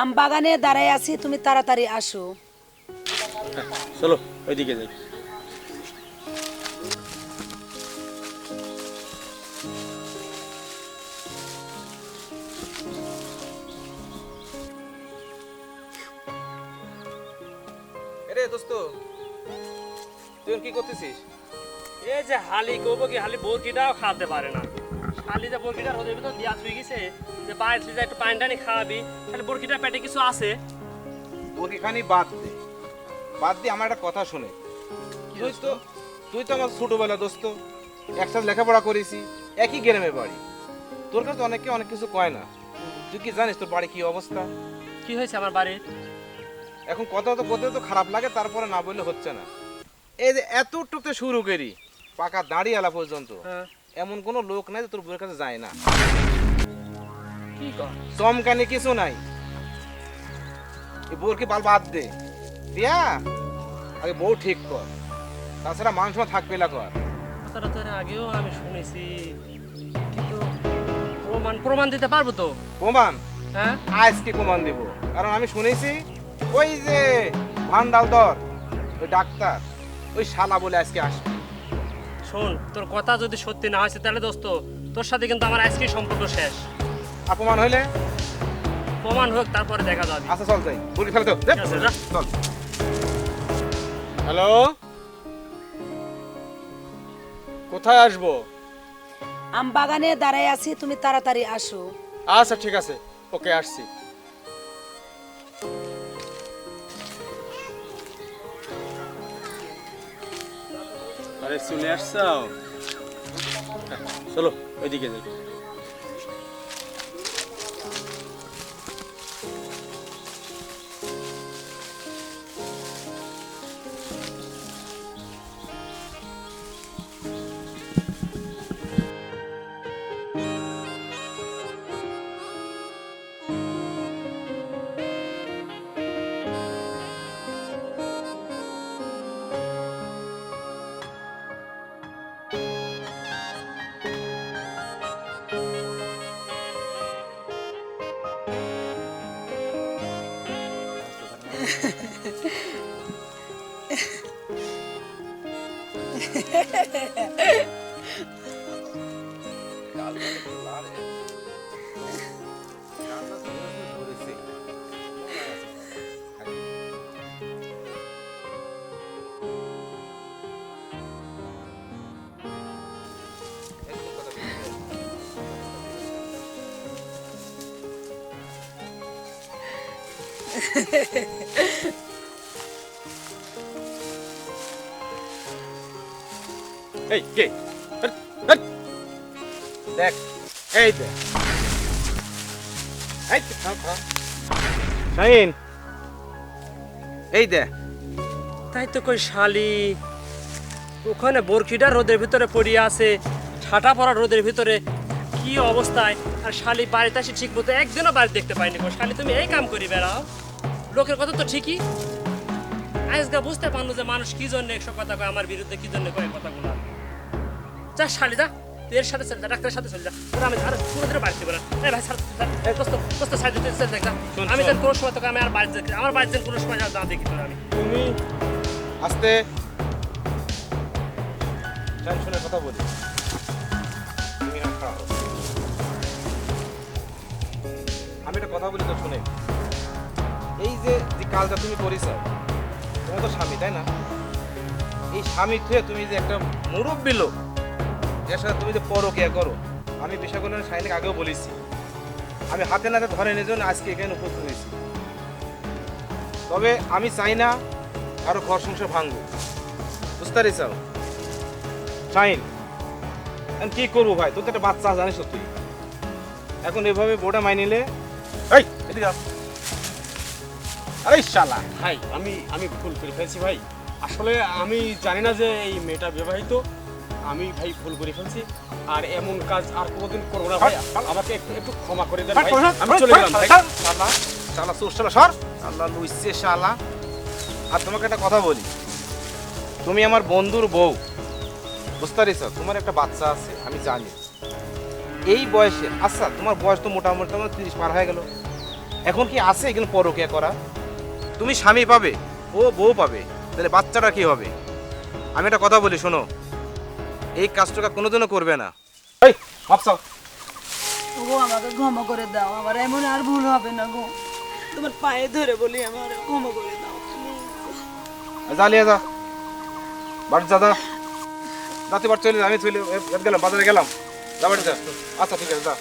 আম বাগানে দাঁড়ায় আছি তুমি তাড়াতাড়ি আসো। চলো ওইদিকে যাই। দোস্ত তুই কি করতেছিস? এই যে হালি করব কি হালি বরকিটাও খাওয়াতে পারে না। হালি যে বরকিটার হতে ভিতর দিয়া থুই গেছে যে বাইরে একটু পানি টানি খাওয়াবি। তাহলে বরকিটার পেটে কিছু আছে? ওকে খানি বাদ দে। বাদ দিয়ে আমার একটা কথা শুনে। তুই তো তুই তো আমার ছোটবেলা দোস্ত। একসাথে লেখাপড়া করেছি একই গ্রামে বাড়ি। তোর কাছে অনেকে অনেক কিছু কয় না। তুই কি জানিস তোর বাড়ি কি অবস্থা? কি হয়েছে আমার বাড়ির? এখন কথা তো করতে তো খারাপ লাগে তারপরে না বললে হচ্ছে না। এই যে এতটুকতে শুরু করি পাকা দাঁড়িয়ে আলা পর্যন্ত হ্যাঁ। এমন কোনো লোক নাই যে তোর বউয়ের কাছে যায় না। কি কর? চমকানি কিছু নাই। এই বউর কি বাল বাদ দে? দিয়া? আগে বউ ঠিক কর। তাছাড়া মাংস থাকবে না কর। কথাটা তো আগেও আমি শুনেছি কিন্তু প্রমাণ প্রমাণ দিতে পারব তো? প্রমাণ? হ্যাঁ? আজকে প্রমাণ দিব? কারণ আমি শুনেছি ওই যে ভান্ডাল দর ওই ডাক্তার ওই শালা বলে আজকে আসবে। শোন তোর কথা যদি সত্যি না হয়েছে তাহলে দোস্ত তোর সাথে কিন্তু আমার আজকে সম্পর্ক শেষ। অপমান হইলে? প্রমাণ হোক তারপরে দেখা যাবে। আচ্ছা চল যাই। বুড়ি ফেলে তো। ঠিক আছে, চল। হ্যালো? কোথায় আসব? আম বাগানে দাঁড়ায় আছি তুমি তাড়াতাড়ি আসো। আচ্ছা ঠিক আছে। ওকে আসছি। আরে চলে আসছাও? চলো ওইদিকে যাই। Kalkın. এই কে। দেখ এই দেখ এই দেখ তাই তো কই শালি। ওখানে বরকিটা রোদের ভিতরে পড়িয়ে আছে ছাটা পড়া রোদের ভিতরে কি অবস্থায়? আর শালি বাড়িতে আসি ঠিক মতো একদিনও বাড়ি দেখতে পাইনি শালি, তুমি এই কাম করি বেড়াও। লোকের কথা তো ঠিকই। আজকে বুঝতে পারল যে মানুষ কি জন্য এসব কথা কয় আমার বিরুদ্ধে কি জন্য কয় কথাগুলো। যা শালি যা। এর সাথে চল যা ডাক্তারের সাথে চলে যা। আমি আর পুরো দিনে বাড়িতে বেড়া এই ভাই স্যার দোস্ত সাইড দিতে চল দেখ আমি যেন কোনো সময় তোকে আমি আর বাড়িতে দেখি আমার বাড়িতে কোনো সময় যা দেখি তোরা আমি। তুমি আস্তে। কথা বলি। না আমি একটা কথা বলি তো শুনে। এই যে যে কাজটা তুমি করিস তোমার তো স্বামী, তাই না? এই স্বামী থুয়ে তুমি যে একটা মুরব্বী লোক, যার সাথে তুমি যে পরকিয়া করো, আমি বিষয়গুলো শাহিনকে আগেও বলেছি। আমি হাতে নাতে ধরে নিয়ে জন্য আজকে এখানে উপস্থিত হয়েছি। তবে আমি চাই না কারও ঘর সংসার ভাঙবো বুঝতে পারিস শাহিন এখন কি করব ভাই? তোর তো একটা বাচ্চা জানিস তুই। এখন এভাবে বোর্ডে মাই নিলে এই, এদিকে। আরে শালা। ভাই আমি আমি ভুল করে ফেলছি ভাই। আসলে আমি জানি না যে এই মেয়েটা বিবাহিত। আমি ভাই ভুল করে ফেলছি। আর এমন কাজ আর কোনোদিন করব না ভাই। আমাকে একটু একটু ক্ষমা করে দেন ভাই। আমি চলে গেলাম ভাই। শালা শালা সোর শালা সর। শালা আর তোমাকে একটা কথা বলি। তুমি আমার বন্ধুর বউ। বুঝতে পারিস? তোমার একটা বাচ্চা আছে আমি জানি। এই বয়সে আচ্ছা তোমার বয়স তো মোটামুটি তোমার তিরিশ পার হয়ে গেল। এখন কি আছে কিন্তু পরকিয়া করা? তুমি স্বামী পাবে ও বউ পাবে তাহলে বাচ্চাটা কি হবে? আমি একটা কথা বলি শোনো। এই কাজটা কোনোদিনও করবে না। এই ভাবছাও গো আমাকে করে দাও। আমার এমন আর ভুল হবে না গো। তোমার পায়ে ধরে বলি আমার করে দাও। জ্বালিয়ে যা বাড়ি যা যা। যাতে বাড়ি চলে আমি চলে গেলাম বাজারে গেলাম। যা বাড়ি যা। আচ্ছা ঠিক আছে যা।